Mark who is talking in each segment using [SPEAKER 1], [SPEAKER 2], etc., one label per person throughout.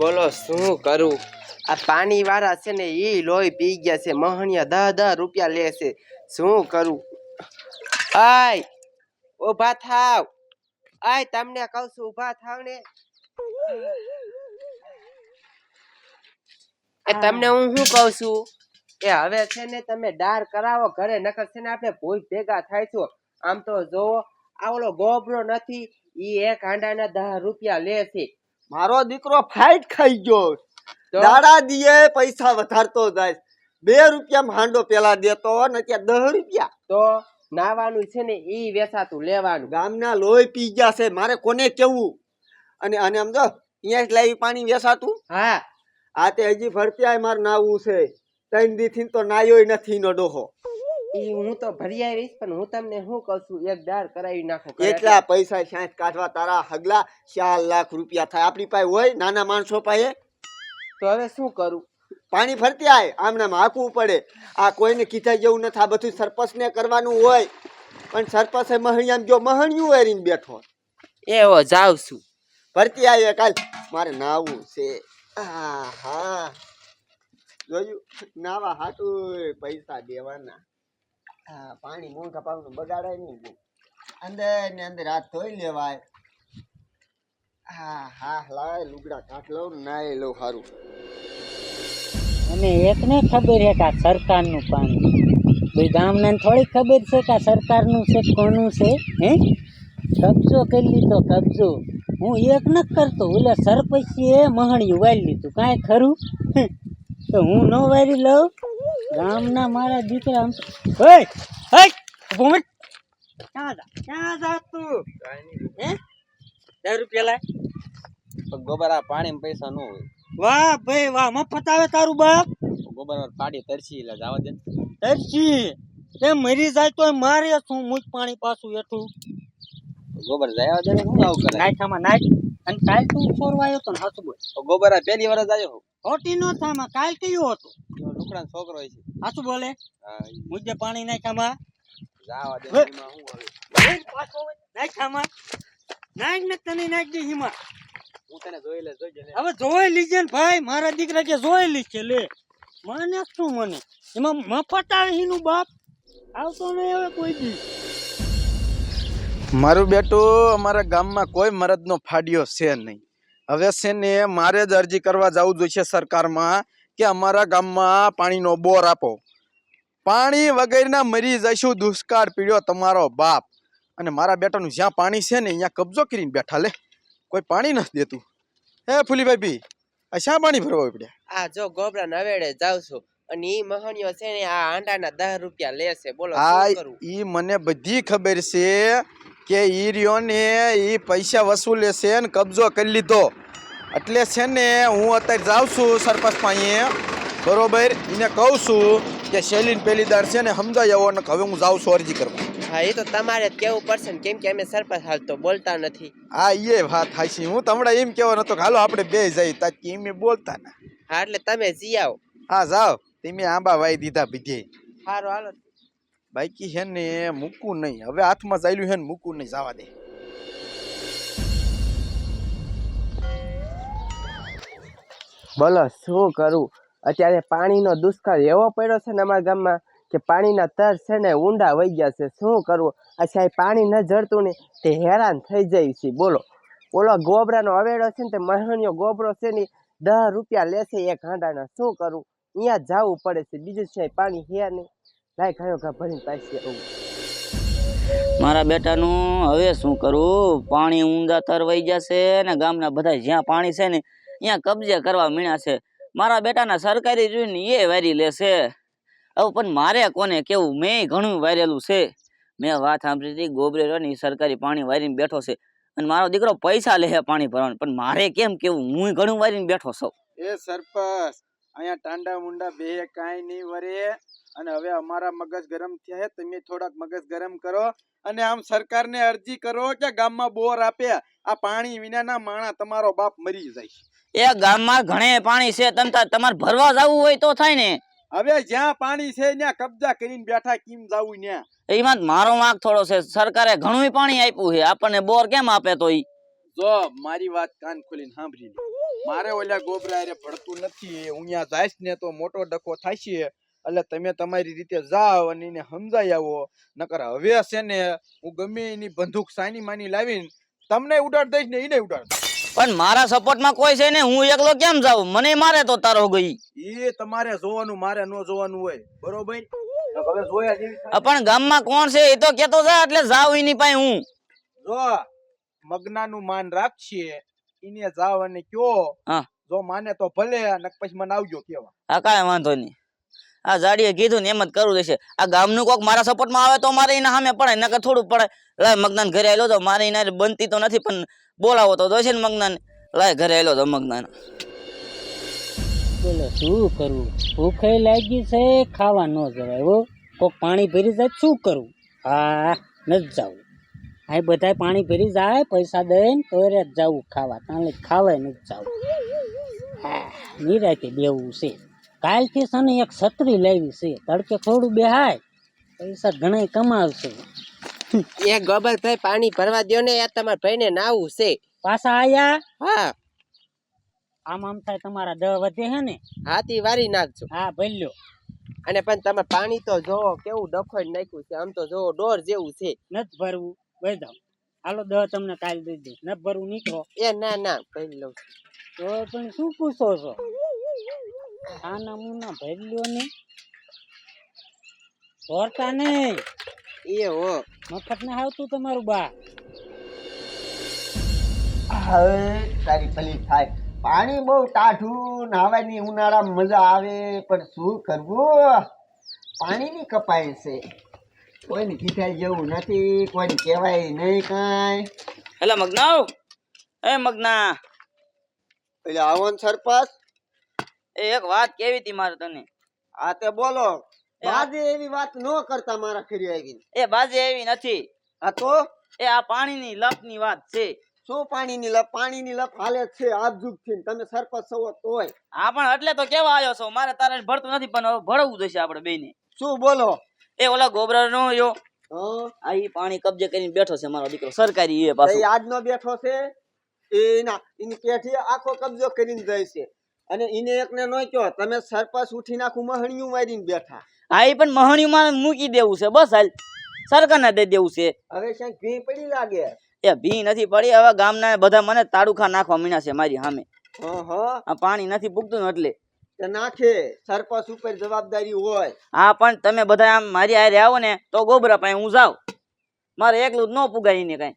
[SPEAKER 1] બોલો શું કરું? આ પાણી વાળા છે ને એ લોહી પી ગયા છે. મહણિયા દહ દહ રૂપિયા લે છે. શું કરું? આય ઊભા થાવ. આય તમને કહું છું ઊભા થાવ ને. એ તમને હું શું કહું છું? એ હવે છે ને તમે ડાર કરાવો ઘરે નકર છે ને આપણે ભૂલ ભેગા થાય છો. આમ તો જોવો આવલો ગોબરો નથી ઈ એક હાંડાના દહ રૂપિયા લે છે.
[SPEAKER 2] મારો દીકરો ફાઇટ ખાઈ ગયો. દાડા દીએ પૈસા વધારતો જાય. બે રૂપિયા હાંડો પેલા દેતો ને ત્યાં દસ રૂપિયા.
[SPEAKER 1] તો નાવાનું છે ને ઈ વેચાતું લેવાનું.
[SPEAKER 2] ગામના લોહી પી ગયા છે મારે કોને કેવું? અને અને આમ જો અહીંયા જ લાવી પાણી વેસાતું
[SPEAKER 1] હા.
[SPEAKER 2] આ તે હજી ફરતી આય મારે નાવું છે. ત્રણ દીથી તો નાયો નથી નો ડોહો
[SPEAKER 1] ઈ હું તો ભરી આવીશ પણ હું તમને શું કહું છું એક દાર કરાવી નાખો.
[SPEAKER 2] એટલા પૈસા સાંઠ કાઢવા તારા હગલા ચાર લાખ રૂપિયા થાય. આપણી પાસે હોય નાના માણસો પાસે?
[SPEAKER 1] તો હવે શું કરું?
[SPEAKER 2] પાણી ફરતી આય આમ નામ હાંકવું પડે. આ કોઈને કીધા જેવું નથી. આ બધું સરપંચને કરવાનું હોય. પણ સરપંચે મહણિયામ જો મહણિયું વેરીને બેઠો.
[SPEAKER 1] એવો જાવ છું.
[SPEAKER 2] ફરતી આવીએ કાલ. મારે નાવું છે. આ હા જોયું? નાવા હાટું પૈસા દેવાના. હા પાણી મોંઘા કપાવનું બગાડાય નહીં અંદર ને અંદર હાથ ધોઈ લેવાય. હા હા, લાય લુગડા કાઢ લઉં નાય લઉં સારું
[SPEAKER 3] અને એકને ખબર છે કે આ સરકારનું પાણી. ભાઈ ગામને થોડી ખબર છે કે આ સરકારનું છે કોનું છે, હે? કબજો કરી લીધો, કબજો. હું એક ન કરતો, ઓલા સરપંચીએ મહણિયું વાળી લીધું. કાંઈ ખરું. તો હું ન વારી લઉં? ગામના મારા દીકરા આમ તો- ઓય ઊભો મત. ક્યાં જા ક્યાં જા તું? હે? દસ રૂપિયા લાય.
[SPEAKER 4] ગોબર આ પાણી પૈસા ન હોય.
[SPEAKER 3] વાહ ભાઈ વાહ મફત આવે તારું બાપ.
[SPEAKER 4] ગોબર પાડી તરસી એટલે જવા દે.
[SPEAKER 3] તરસી? તે મરી જાય તોય મારે શું મુજ પાણી પાછું એઠું
[SPEAKER 4] ગોબર જવા દે ને શું આવું કરે?
[SPEAKER 3] નાખામાં નાખ અને કાલ તું આવ્યો તો ને હાથું બોલ.
[SPEAKER 4] તો ગોબરા પહેલી વાર જ આવ્યો
[SPEAKER 3] ખોટી નો થામાં કાલ કયો હતો?
[SPEAKER 4] લુકડા છોકરો હોય છે.
[SPEAKER 3] હાથું બોલે? મુજે પાણી નાખામાં
[SPEAKER 4] જાવા દે
[SPEAKER 3] હે.
[SPEAKER 4] હવે?
[SPEAKER 3] નાખામાં નાખ ને તને નાખ દે હિમાં.
[SPEAKER 4] હું તને જોઈ લે જોઈ લે.
[SPEAKER 3] હવે જોઈ લીજે ને ભાઈ મારા દીકરા કે જોઈ લીજે લે. મને શું મને. એમાં મફત આવે હિનું બાપ? આવતો નહીં હવે કોઈ દી.
[SPEAKER 5] મારું બેટું અમારા ગામમાં કોઈ મરદનો ફાડ્યો છે નહીં. હવે છે ને મારે જ અરજી કરવા જવું જોઈએ સરકારમાં કે અમારા ગામમાં પાણીનો બોર આપો. પાણી વગેરેના મરી જઈશું દુષ્કાળ પીડ્યો તમારો બાપ. અને મારા બેટાનું જ્યાં પાણી છે ને અહીંયા કબજો કરીને બેઠા લે. કોઈ પાણી નથી દેતું. હે ફૂલીભાઈ બી આ શા પાણી ભરવા પડ્યા
[SPEAKER 1] આ જો ગોબરા નવેડે જાવ છું અને ઈ મહણિયો છે ને આ આંડાના દસ રૂપિયા લેશે બોલો હા
[SPEAKER 5] ઈ મને બધી ખબર છે. કે એ ને પૈસા વસૂલે છે ને કબજો કરી લીધો. એટલે છે ને હું અત્યારે જાઉં છું સરપંચ પાસે. બરોબર? એને કહું છું કે શૈલીન પેલીદાર છે ને સમજાય એવો ને હવે હું જાઉં છું અરજી કરવા.
[SPEAKER 1] હા એ તો તમારે જ કેવું પડશે ને કેમ કે અમે સરપંચ હાલ તો બોલતા નથી.
[SPEAKER 5] હા એ વાત થાય છે. હું તમને એમ કેવો નતો હાલો આપણે બે જઈ તાકી એમ બોલતા ના.
[SPEAKER 1] હા એટલે તમે જી આવો.
[SPEAKER 5] હા જાઓ. તમે આંબા વાઈ દીધા બીજે.
[SPEAKER 1] સારું હાલો.
[SPEAKER 5] બાકી છે ને મૂકવું નહીં. હવે હાથમાં ચાલ્યું છે ને મૂકવું નહીં, જવા દે.
[SPEAKER 1] બોલો, શું કરું? અત્યારે પાણીનો દુષ્કાળ એવો પડ્યો છે ને અમારા ગામમાં કે પાણીના તર છે ને ઊંડા વહી ગયા છે. શું કરવું અચ્છા એ પાણી ન જળતું ને તે હેરાન થઈ જાય છે. બોલો. ઓલો ગોબરાનો અવેડો છે ને તે મહાણિયો ગોબરો છે ને દસ રૂપિયા લેશે એક હાંડાના. શું કરું? અહીંયા જવું પડે છે. બીજું છે પાણી હે નહીં. લાય કયો ઘા ભરીને પાછી આવું.
[SPEAKER 6] મારા બેટાનું હવે શું કરું? પાણી ઊંડા તર વહી જશે ને ગામના બધા જ્યાં પાણી છે ને ત્યાં કબજે કરવા મીણ્યા છે. મારા બેટાના સરકારી જોઈને એ વારી લેશે. હવે પણ મારે કોને કેવું? મેં ઘણું વારેલું છે. મેં વાત સાંભળી હતી ગોબરે ને સરકારી પાણી વારીને બેઠો છે. અને મારો દીકરો પૈસા લે છે પાણી ભરવાનું. પણ મારે કેમ કેવું? હું ઘણું વારીને બેઠો છું.
[SPEAKER 5] એ સરપંચ અહીંયા ટાંડા મુંડા બે કાંઈ નહીં વરે. અને હવે અમારા મગજ ગરમ થયા છે તમે થોડાક મગજ ગરમ કરો અને આમ સરકારને અરજી કરો કે ગામમાં બોર આપે આ પાણી વિનાના માણા તમારો બાપ મરી જાય.
[SPEAKER 6] એ ગામમાં ઘણે પાણી છે તમ તમારે ભરવા જવું હોય તો થાય ને.
[SPEAKER 5] હવે જ્યાં પાણી છે ત્યાં કબજા કરીને બેઠા કેમ જાવું ત્યાં
[SPEAKER 6] એમાં મારો વાંક થોડો છે સરકારે ઘણું પાણી આપ્યું છે આપણને બોર કેમ આપે તો ઈ
[SPEAKER 5] જો મારી વાત કાન ખોલીને સાંભળી લે મારે ઓલા ગોબરા હારે નથી હું અહીંયા જાઈશ ને તો મોટો ડખો થાય છે એટલે તમે તમારી રીતે જાઓ અને એને સમજાઈ આવો. નકર હવે છે ને હું ગમે એની બંદૂક સાની માની લાવીને તમને ઉડાડ દઈશ ને એને ઉડાડ
[SPEAKER 6] પણ મારા સપોર્ટમાં કોઈ છે ને હું એકલો કેમ જાઉં? મને મારે તો તારો ગઈ.
[SPEAKER 5] એ તમારે જોવાનું મારે ન જોવાનું હોય. બરોબર?
[SPEAKER 6] પણ ગામમાં કોણ છે એ તો કેતો જા એટલે જાવ એની પાસે હું.
[SPEAKER 5] જો મગનાનું માન રાખશે એને જાવ અને કયો.
[SPEAKER 6] હા.
[SPEAKER 5] જો માને તો ભલે નક પછી મને આવજો કેવા.
[SPEAKER 6] હા કાંઈ વાંધો નહીં. આ જાડીએ કીધું ને એમ જ કરવું રહેશે. આ ગામનું કોક મારા સપોર્ટમાં આવે તો મારે એના સામે પડે નકર થોડું પડે લાય મગનાન ઘરે આવેલો તો મારે એના બનતી તો નથી, પણ બોલાવો તો છે ને મગનાન. લાય ઘરે આવેલો તો મગનાન.
[SPEAKER 3] બોલો, શું કરવું ભૂખે લાગી છે, ખાવા ન જવાય હો. કોક પાણી ભરી જાય શું કરવું હા, નથી જવું. હા બધાય પાણી ભરી જાય, પૈસા દઈને તો જ જવું ખાવા. તાણે ખાવાય નથી જવું. હા, નિરાતે બેવું છે. કાલથી છે ને એક છત્રી લાવી છે. તડકે થોડું બેહાય પૈસા ઘણા કમાવશે.
[SPEAKER 1] એ ગોબરભાઈ પાણી ભરવા દ્યો ને યાર તમારા ભાઈને નાવું છે.
[SPEAKER 3] પાછા આયા?
[SPEAKER 1] હા.
[SPEAKER 3] આમ આમ થાય તમારા દહ વધે હે ને?
[SPEAKER 1] હાથી વારી નાખજો.
[SPEAKER 3] હા ભલ્યો.
[SPEAKER 1] અને પણ તમે પાણી તો જોવો કેવું ડખોઈ નાખ્યું છે આમ તો જોવો ડોર જેવું છે.
[SPEAKER 3] નથી ભરવું ભરી દઉં હાલો દહ તમને કાલ દઈ દઈશ. નથી ભરવું નીકળો.
[SPEAKER 1] એ ના ના ભરી લઉં
[SPEAKER 3] તો પણ શું પૂછો છો? આ નમૂના ભરી લ્યો ને ચોરતા નહીં.
[SPEAKER 1] એ હો.
[SPEAKER 3] મફત ને આવતું તમારું બા.
[SPEAKER 2] હવે તારી ભલી થાય. પાણી બહુ ટાઢું નાવાની ઉનાળા મજા આવે પણ શું કરવું? પાણીની કપાય છે. કોઈને કીધા જેવું નથી કોઈને કહેવાય નહીં કાંઈ.
[SPEAKER 6] એટલે મગનાવ. એ મગના.
[SPEAKER 2] એટલે આવો ને સરપંચ.
[SPEAKER 6] એક વાત કેવી હતી મારે તને?
[SPEAKER 2] આ તે બોલો. આજે એવી વાત ન કરતા મારા ફેરી આવી
[SPEAKER 6] એ બાજે એવી નથી.
[SPEAKER 2] આ તો?
[SPEAKER 6] એ આ પાણીની લપની વાત છે.
[SPEAKER 2] શું પાણીની લપ? પાણીની લપ હાલે છે આજથી તમે સરપંચ છો તોય.
[SPEAKER 6] હા પણ એટલે તો કેવા આવ્યો છો? મારે તારે ભરતું નથી પણ ભરવું જશે આપણે બેને
[SPEAKER 2] શું બોલો?
[SPEAKER 6] એ ઓલા ગોબરા નો યો
[SPEAKER 2] હં?
[SPEAKER 6] આ ઈ પાણી કબજે કરીને બેઠો છે મારો દીકરો સરકારી એ
[SPEAKER 2] પાછો.
[SPEAKER 6] પાછું
[SPEAKER 2] આજનો બેઠો છે? એના એની પેઠી આખો કબજો કરીને જાય છે. અને એને એકને નો કયો તમે સરપંચ ઉઠી નાખું મહણિયું મારીને બેઠા.
[SPEAKER 6] ઈ પણ માં મૂકી દેવું છે બસ હાલ. સરકારને દઈ દેવું છે.
[SPEAKER 2] હવે ક્યાંક ભી પડી લાગે.
[SPEAKER 6] એ ભી નથી પડી હવે ગામના બધા મને તાડુખા નાખવા મીણા છે મારી સામે.
[SPEAKER 2] હં હં
[SPEAKER 6] આ પાણી નથી પૂગતું એટલે.
[SPEAKER 2] નાખે સરપંચ ઉપર જવાબદારી હોય.
[SPEAKER 6] હા પણ તમે બધા આમ મારી આરે આવો ને તો ગોબરા પાસે હું જાઉં. મારે એકલું જ ન પુગાય ને કઈ.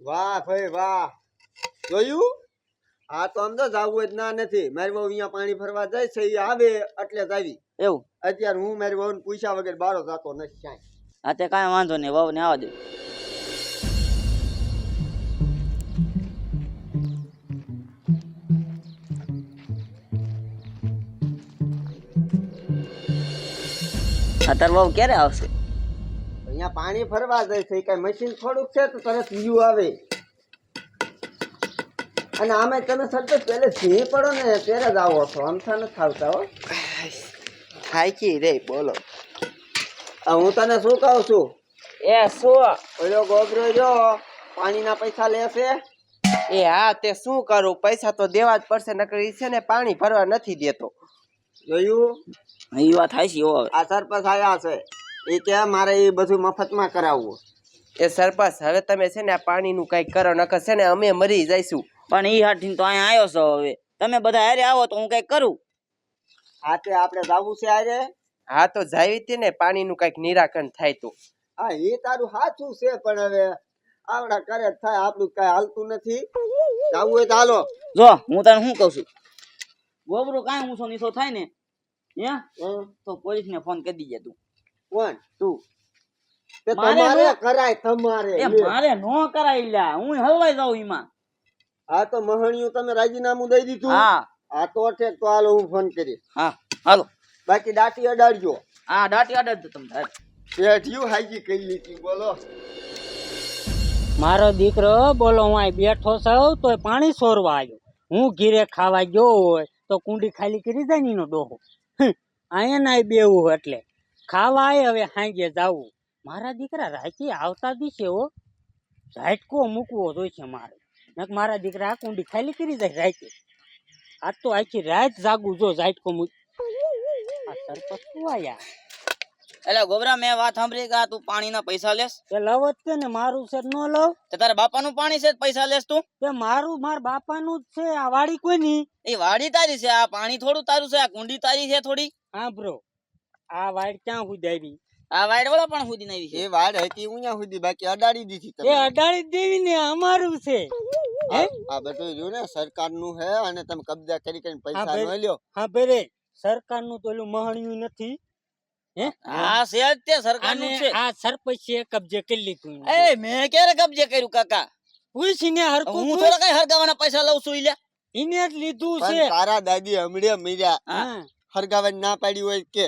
[SPEAKER 2] વાહ ભાઈ વાહ. જોયું? આ તો આમ તો જાવું જ ના નથી. મારી બહુ અહીંયા પાણી ફરવા જાય છે એ આવે એટલે જ આવી.
[SPEAKER 6] એવું?
[SPEAKER 2] અત્યારે હું મારી બહુ પૂછ્યા વગર બારો જતો નથી ક્યાંય.
[SPEAKER 6] હા તે કાંઈ વાંધો નહીં વહુ ને આવવા દે. અત્યારે વહુ ક્યારે આવશે?
[SPEAKER 2] અહીંયા પાણી ફરવા જાય છે કઈ મશીન થોડુંક છે તો તરત વ્યૂ આવે. અને આમે તમે સરપંચ પેલે સિંહ પડો ને ત્યારે જ આવો છો. અમથા નથી આવતા હો.
[SPEAKER 1] થાકી રે બોલો.
[SPEAKER 2] હું તને શું કહું છું?
[SPEAKER 1] એ શું?
[SPEAKER 2] ઓલો ગોબરો જો પાણીના પૈસા લેશે
[SPEAKER 1] એ હા તે શું કરું? પૈસા તો દેવા જ પડશે નકર છે ને પાણી ભરવા નથી દેતો.
[SPEAKER 2] જોયું?
[SPEAKER 6] એ વાત થાય છે
[SPEAKER 2] આ સરપંચ આવ્યા છે. એ કે મારે એ બધું મફતમાં કરાવવું.
[SPEAKER 1] એ સરપંચ હવે તમે છે ને આ પાણીનું કંઈક કરો નકર છે ને અમે મરી જઈશું.
[SPEAKER 6] પણ ઈ હાથી તો અહીંયા આવ્યો છો હવે. તમે બધા હારે આવો તો હું કંઈક કરું.
[SPEAKER 2] હા તો આપણે જાવું છે આજે
[SPEAKER 1] હા તો જાવી હતી ને પાણીનું કંઈક નિરાકરણ થાય તો.
[SPEAKER 2] હા એ તારું સાચું છે પણ હવે આવડા કરે થાય આપણું કઈ હાલતું નથી. જવું હોય તો હાલો.
[SPEAKER 6] જો હું તને શું કહું છું? ગોબરું કાંઈ ઊંચો નીચો થાય ને હે? તો પોલીસ ને ફોન કરી દીજે તું.
[SPEAKER 2] કોણ?
[SPEAKER 6] તું.
[SPEAKER 2] તે
[SPEAKER 6] મારે
[SPEAKER 2] તમારે કરાય તમારે.
[SPEAKER 6] મારે નો કરાય લ્યા હું હલવાઈ જાઉં એમાં
[SPEAKER 2] હા તો મહણિયું તમે રાજીનામું દઈ દીધું.
[SPEAKER 6] હા.
[SPEAKER 2] હા તો છે તો હાલો હું ફોન કરીશ.
[SPEAKER 6] હા હાલો.
[SPEAKER 2] બાકી દાટી અડાડજો.
[SPEAKER 6] હા દાટી અડાડજો તમને
[SPEAKER 2] પેઢિયું હાજી કહી લીધી બોલો.
[SPEAKER 3] મારો દીકરો બોલો હું અહીં બેઠો છું તોય પાણી સોરવા આવ્યો. હું ઘીરે ખાવા ગયો હોય તો કુંડી ખાલી કરી જાય ને એનો ડોહો. અહીંયા ના બેવું એટલે. ખાવા આય હવે હાંગે જાવું. મારા દીકરા રાજી આવતા દિવસે હો ઝાટકો મૂકવો જોઈશે મારે. નક મારા દીકરા આ કુંડી ખાલી કરી જાય રાતે. આજ તો આખી રાત જાગું જો ઝાટકો મૂક. આ સરપંચ શું આયા?
[SPEAKER 6] એટલે ગોબરા મેં વાત સાંભળી કે તું પાણીના પૈસા લેસ
[SPEAKER 3] તે લવ જ છે ને મારું છે નો લવ.
[SPEAKER 6] તે તારા બાપાનું પાણી છે પૈસા લેસ તું?
[SPEAKER 3] તે મારું માર બાપાનું જ છે આ વાડી કોઈ ની
[SPEAKER 6] એ વાડી તારી છે આ પાણી થોડું તારું છે આ કુંડી તારી છે થોડી?
[SPEAKER 3] હા બ્રો આ વાડ ક્યાં હુદાવી
[SPEAKER 6] આ વાડ વાળા પણ સુધી છે.
[SPEAKER 2] એ વાડ હતી ઉયા સુધી બાકી અડાડી દીધી
[SPEAKER 3] એ અડાડી દેવી ને અમારું છે.
[SPEAKER 2] આ બધું જો ને સરકારનું હે અને તમે કબજા કરી કરીને પૈસા
[SPEAKER 3] ભાઈ.
[SPEAKER 2] લ્યો.
[SPEAKER 3] હા ભરે સરકારનું તો એલું મહણ્યું નથી. હે?
[SPEAKER 6] હા છે તે સરકારનું
[SPEAKER 3] અને
[SPEAKER 6] છે.
[SPEAKER 3] આ સરપંચે કબજે કરી લીધું
[SPEAKER 6] એ મેં ક્યારે કબજે કર્યું કાકા?
[SPEAKER 3] પૂછીને હરકું
[SPEAKER 6] હું. થોડા કઈ હરગાવાના પૈસા લઉં છું ઈલ્યા?
[SPEAKER 3] એને જ લીધું છે.
[SPEAKER 2] તારા દાદી હમણે મર્યા. હરગાવા ના પાડી હોય કે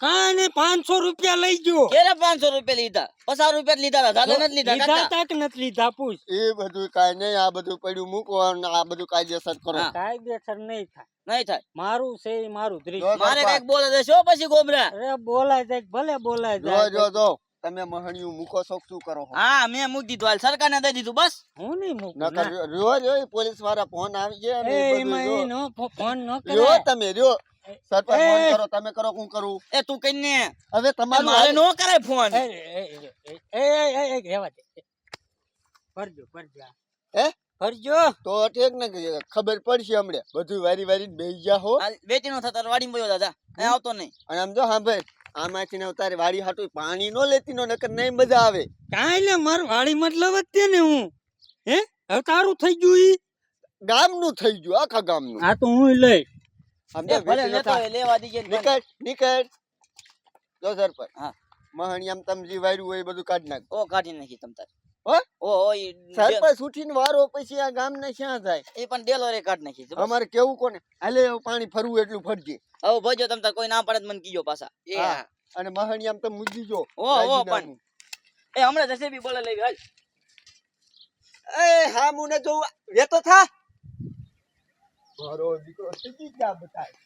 [SPEAKER 3] કાને પાંચસો રૂપિયા લઈ ગયો?
[SPEAKER 6] ક્યારે પાંચસો રૂપિયા લીધા? પચાસ રૂપિયા લીધા હતા દાદા નથી લીધા
[SPEAKER 3] લીધા
[SPEAKER 6] કાકા?
[SPEAKER 3] તા કે નથી લીધા પૂછ.
[SPEAKER 2] એ બધું કાઈ નહીં આ બધું પડ્યું મૂકો અને આ બધું કાયદેસર કરો.
[SPEAKER 3] કાયદેસર નહીં થાય.
[SPEAKER 6] નહીં થાય.
[SPEAKER 3] મારું છે મારું દ્રશ્ય.
[SPEAKER 6] મારે કંઈક બોલે છે શું પછી ગોબરા
[SPEAKER 3] અરે બોલાય જાય ભલે બોલાય જાય.
[SPEAKER 2] જો જો તમે મહણિયું મૂકો છો શું કરો
[SPEAKER 6] હા મેં મૂકી દીધું હાલ સરકારને દઈ દીધું બસ.
[SPEAKER 3] હું નહીં મૂકું
[SPEAKER 2] નકર
[SPEAKER 3] ના.
[SPEAKER 2] રહ્યો રહ્યો પોલીસવાળા ફોન આવી ગયા ને
[SPEAKER 3] એ એમાં
[SPEAKER 2] જો.
[SPEAKER 3] ફોન ન કરાય.
[SPEAKER 2] તમે રહ્યો. સરપંચ. ફોન કરો તમે કરો હું કરું.
[SPEAKER 6] એ તું કઈ ને.
[SPEAKER 2] હવે તમારે
[SPEAKER 6] મારે નો કરે ફોન
[SPEAKER 3] એ, એ, એ, એ, એ, એ, એ, દે. ફરજો ફરજો
[SPEAKER 2] હે?
[SPEAKER 3] ફરજો.
[SPEAKER 2] તો ઠીક ને ખબર પડશે હમણે બધું વારી વારી બેસી જા હો.
[SPEAKER 6] વેચી નો થતા વાડી બોલ્યો દાદા. એ આવતો નહીં.
[SPEAKER 2] અને આમ જો સાંભળ આમાંથી ને તારે વાડી હાટું પાણી નો લેતી નો નકર નહીં મજા આવે.
[SPEAKER 3] કાંઈ લે માર વાડી મતલબ જ તે ને હું. હે? હવે તારું થઈ ગયું ઈ?
[SPEAKER 2] ગામનું થઈ ગયું આખા ગામનું.
[SPEAKER 3] આ તો હું લઈ
[SPEAKER 2] આમ
[SPEAKER 6] ભલે લેતો હોય, લેવા દીજે
[SPEAKER 2] નીકળ નીકળ. જો સરપંચ
[SPEAKER 6] હા.
[SPEAKER 2] મહણી આમ તમે જે વાર્યું હોય બધું કાઢી નાખ.
[SPEAKER 6] ઓ કાઢી નાખી તમ તાર.
[SPEAKER 2] હો?
[SPEAKER 6] ઓ ઓ
[SPEAKER 2] સરપંચ ઉઠીને વારો પછી આ ગામ ને ક્યાં જાય?
[SPEAKER 6] એ પણ ડેલો રે કાઢી નાખી
[SPEAKER 2] અમારે કેવું કોને? હાલે પાણી ફરવું એટલું ફરજે.
[SPEAKER 6] હવે ભજો તમ તાર કોઈ ના પડે મને કીજો પાછા. એ
[SPEAKER 2] હા.
[SPEAKER 6] હા.
[SPEAKER 2] અને મહણી આમ તમે મૂકી જો.
[SPEAKER 6] ઓ ઓ પણ. એ હમણાં જશે બી બોલે લેવી હાલ.
[SPEAKER 2] એ હા મુને જો વેતો થા. મારો દીકરો સીધી ગયા બતાય